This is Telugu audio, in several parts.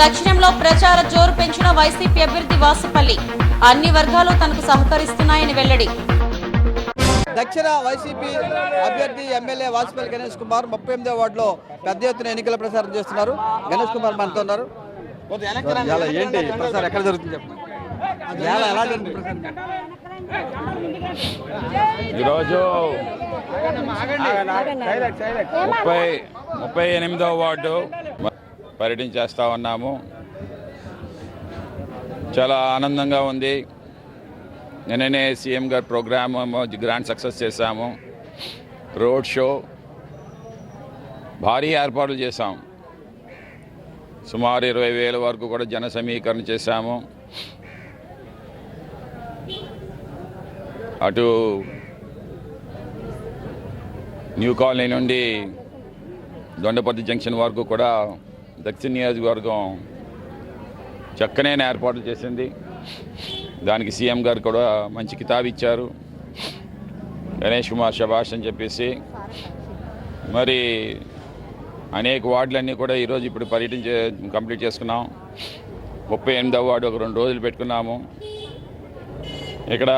దక్షిణంలో ప్రచార జోరు పెంచిన వైసీపీ అభ్యర్థి వాసుపల్లి. అన్ని వర్గాలు తనకు సహకరిస్తున్నాయని వెల్లడి. దక్షిణ వైసీపీ అభ్యర్థి ఎమ్మెల్యే వాజ్పేయి గణేష్ కుమార్ ముప్పై ఎనిమిదో వార్డులో పెద్ద ఎత్తున ఎన్నికల ప్రచారం చేస్తున్నారు. గణేష్ కుమార్ మనతో ఉన్నారు. ఏంటి? ప్రచారం ఎక్కడ జరుగుతుంది? ఈరోజు ముప్పై ముప్పై ఎనిమిదవ వార్డు. పర్యటించేస్తా ఉన్నాము. చాలా ఆనందంగా ఉంది. నిన్ననే సీఎం గారి ప్రోగ్రామ్ గ్రాండ్ సక్సెస్ చేశాము. రోడ్ షో భారీ ఏర్పాట్లు చేశాం సుమారు ఇరవై వేల వరకు కూడా జన సమీకరణ చేశాము. అటు న్యూ కాలనీ నుండి దొండపర్తి జంక్షన్ వరకు కూడా దక్షిణ నియోజకవర్గం చక్కనైన ఏర్పాట్లు చేసింది. దానికి సీఎం గారు కూడా మంచి కితాబ్ ఇచ్చారు. గణేష్ కుమార్ శభాష్ అని చెప్పేసి. మరి అనేక వార్డులన్నీ కూడా ఈరోజు ఇప్పుడు పర్యటన కంప్లీట్ చేసుకున్నాం. ముప్పై ఎనిమిదవ వార్డు ఒక రెండు రోజులు పెట్టుకున్నాము. ఇక్కడ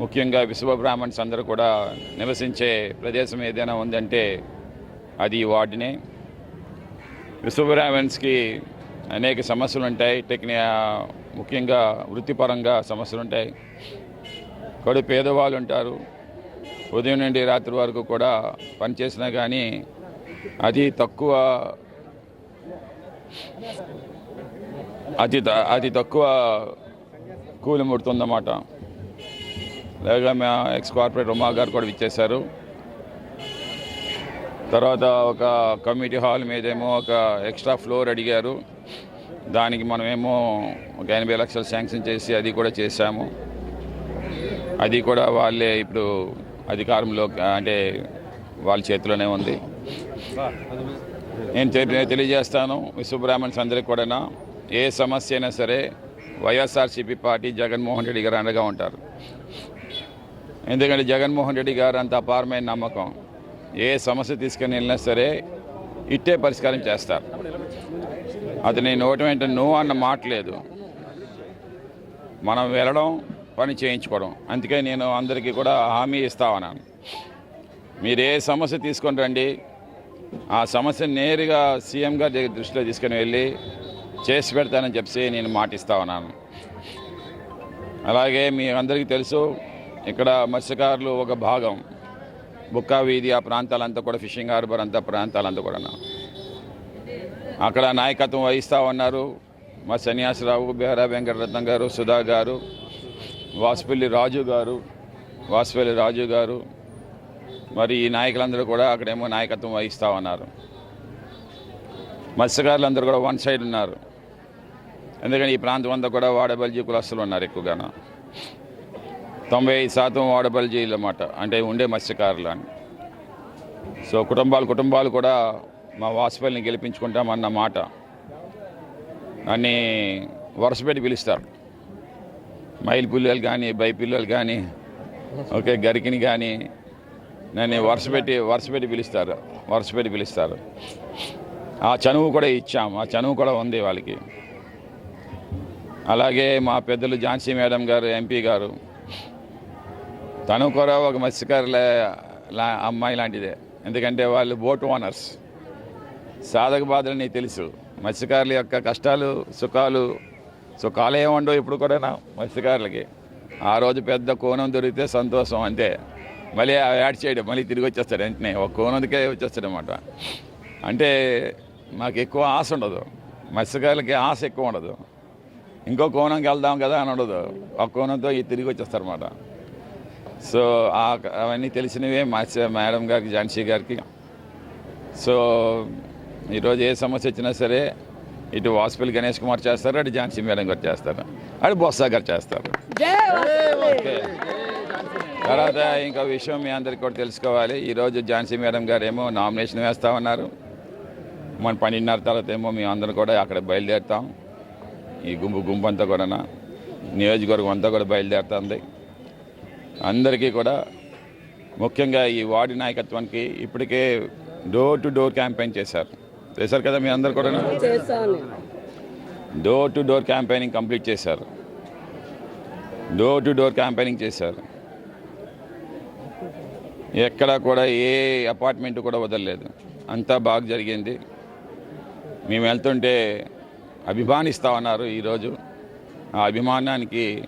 ముఖ్యంగా విశ్వ బ్రాహ్మణ్స్ అందరూ కూడా నివసించే ప్రదేశం ఏదైనా ఉందంటే అది ఈ వార్డునే. విశ్వ అనేక సమస్యలు ఉంటాయి టెక్ని ముఖ్యంగా వృత్తిపరంగా సమస్యలు ఉంటాయి కడు పేదవాళ్ళు ఉంటారు ఉదయం నుండి రాత్రి వరకు కూడా పనిచేసినా కానీ అతి తక్కువ అతి అతి తక్కువ కూలి ముడుతుందన్నమాట. లేక మా ఎక్స్ కార్పొరేట్ ఉమా గారు కూడా ఇచ్చేశారు తర్వాత ఒక కమిటీ హాల్ మీదేమో ఒక ఎక్స్ట్రా ఫ్లోర్ అడిగారు. దానికి మనమేమో ఒక ఎనభై లక్షలు శాంక్షన్ చేసి అది కూడా చేశాము. అది కూడా వాళ్ళే ఇప్పుడు అధికారంలో అంటే వాళ్ళ చేతిలోనే ఉంది. నేను తెలియజేస్తాను విశ్వబ్రాహ్మణ్స్ అందరికి కూడా ఏ సమస్య అయినా సరే వైఎస్ఆర్సీపీ పార్టీ జగన్మోహన్ రెడ్డి గారు అండగా ఉంటారు. ఎందుకంటే జగన్మోహన్ రెడ్డి గారు అంత అపారమైన నమ్మకం. ఏ సమస్య తీసుకుని వెళ్ళినా సరే ఇట్టే పరిష్కారం చేస్తారు. అతని నోటి వెంట నువ్వు అన్న మాట లేదు. మనం వెళ్ళడం పని చేయించుకోవడం. అందుకే నేను అందరికీ కూడా హామీ ఇస్తా ఉన్నాను. మీరు ఏ సమస్య తీసుకొని రండి ఆ సమస్య నేరుగా సీఎం గారి దగ్గర దృష్టిలో తీసుకొని వెళ్ళి చేసి పెడతానని చెప్పి నేను మాటిస్తా ఉన్నాను. అలాగే మీ అందరికీ తెలుసు ఇక్కడ మత్స్యకారులు ఒక భాగం. బుక్కా వీధి ఆ ప్రాంతాలంతా కూడా ఫిషింగ్ హార్బర్ అంతా ప్రాంతాలంతా కూడా అక్కడ నాయకత్వం వహిస్తూ ఉన్నారు మా సన్యాసరావు బేహరా వెంకటరత్నం గారు సుధా గారు వాసుపల్లి రాజు గారు వాసుపల్లి రాజు గారు మరి ఈ నాయకులందరూ కూడా అక్కడేమో నాయకత్వం వహిస్తూ ఉన్నారు మత్స్యకారులందరూ కూడా వన్ సైడ్ ఉన్నారు. ఎందుకని ఈ ప్రాంతం అంతా కూడా వాడబల్జీ కులస్తులు ఉన్నారు ఎక్కువగాను. తొంభై ఐదు శాతం వాడబల్జీలు అన్నమాట అంటే ఉండే మత్స్యకారులు అని సో కుటుంబాలు కుటుంబాలు కూడా మా వాసుపల్లిని గెలిపించుకుంటామన్న మాట. అన్ని వరుసపెట్టి పిలుస్తారు. మైల్ పిల్లలు కానీ బై పిల్లలు కానీ ఓకే గరికిని కానీ నన్ను వరుసపెట్టి వరుసపెట్టి పిలుస్తారు. వరుసపెట్టి పిలుస్తారు. ఆ చనువు కూడా ఇచ్చాం. ఆ చనువు కూడా ఉంది వాళ్ళకి. అలాగే మా పెద్దలు ఝాన్సీ మేడం గారు ఎంపీ గారు తను కూడా ఒక మత్స్యకారుల లా- అమ్మాయి లాంటిదే. ఎందుకంటే వాళ్ళు బోట్ ఓనర్స్. సాధక బాధలు నీకు తెలుసు. మత్స్యకారుల యొక్క కష్టాలు సుఖాలు సుఖాలు ఏముండవు ఇప్పుడు కూడా నా మత్స్యకారులకి. ఆ రోజు పెద్ద కోణం దొరికితే సంతోషం అంతే. మళ్ళీ యాడ్ చేయడం మళ్ళీ తిరిగి వచ్చేస్తాడు వెంటనే. ఒక కోణందుకే వచ్చేస్తాడు అనమాట అంటే మాకు ఎక్కువ ఆశ ఉండదు. మత్స్యకారులకి ఆశ ఎక్కువ ఉండదు. ఇంకో కోణంకి వెళ్దాం కదా అని ఉండదు. ఒక కోణంతో ఈ తిరిగి వచ్చేస్తారన్నమాట. సో అవన్నీ తెలిసినవే మత్స్య మేడం గారికి ఝాన్సీ గారికి. సో ఈరోజు ఏ సమస్య వచ్చినా సరే ఇటు వాసుపల్లి గణేష్ కుమార్ చేస్తారు అటు ఝాన్సీ మేడం గారు చేస్తారు అటు బొత్స గారు చేస్తారు. ఓకే. తర్వాత ఇంకో విషయం మీ అందరికీ కూడా తెలుసుకోవాలి. ఈరోజు ఝాన్సీ మేడం గారు ఏమో నామినేషన్ వేస్తా ఉన్నారు. మన పన్నెండున్నర తర్వాత ఏమో మేము అందరం కూడా అక్కడ బయలుదేరుతాం. ఈ గుంపు గుంపు అంతా కూడా నియోజకవర్గం అంతా కూడా బయలుదేరుతుంది. అందరికీ కూడా ముఖ్యంగా ఈ వార్డు నాయకత్వానికి ఇప్పటికే డోర్ టు డోర్ క్యాంపెయిన్ చేశారు. చేశారు కదా మీ అందరు కూడా? Door to door campaigning complete చేశారు. డోర్ టు డోర్ క్యాంపెయినింగ్ చేశారు. ఎక్కడ కూడా ఏ అపార్ట్మెంట్ కూడా వదలలేదు. అంతా బాగా జరిగింది. మేము వెళ్తుంటే అభిమానిస్తా ఉన్నారు ఈరోజు. ఆ అభిమానానికి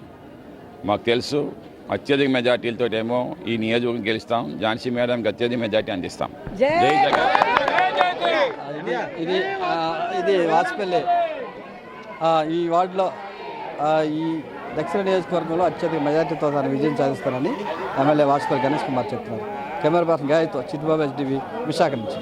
మాకు తెలుసు. అత్యధిక మెజార్టీలతో ఏమో ఈ నియోజకవర్గం గెలుస్తాం. ఝాన్సీ మేడంకి అత్యధిక మెజార్టీ అందిస్తాం. జై జగన్. ఇది ఇది వాజ్పేయి ఆ, ఈ వార్డులో ఆ, ఈ దక్షిణ నియోజకవర్గంలో అత్యధిక మెజార్టీతో తాను విజయం సాధిస్తానని ఎమ్మెల్యే వాజ్పేయి గణేష్ కుమార్ చెప్తున్నారు. కెమెరా పర్సన్ గాయతో చిట్టుబాబు ఎస్డివి విశాఖ నుంచి.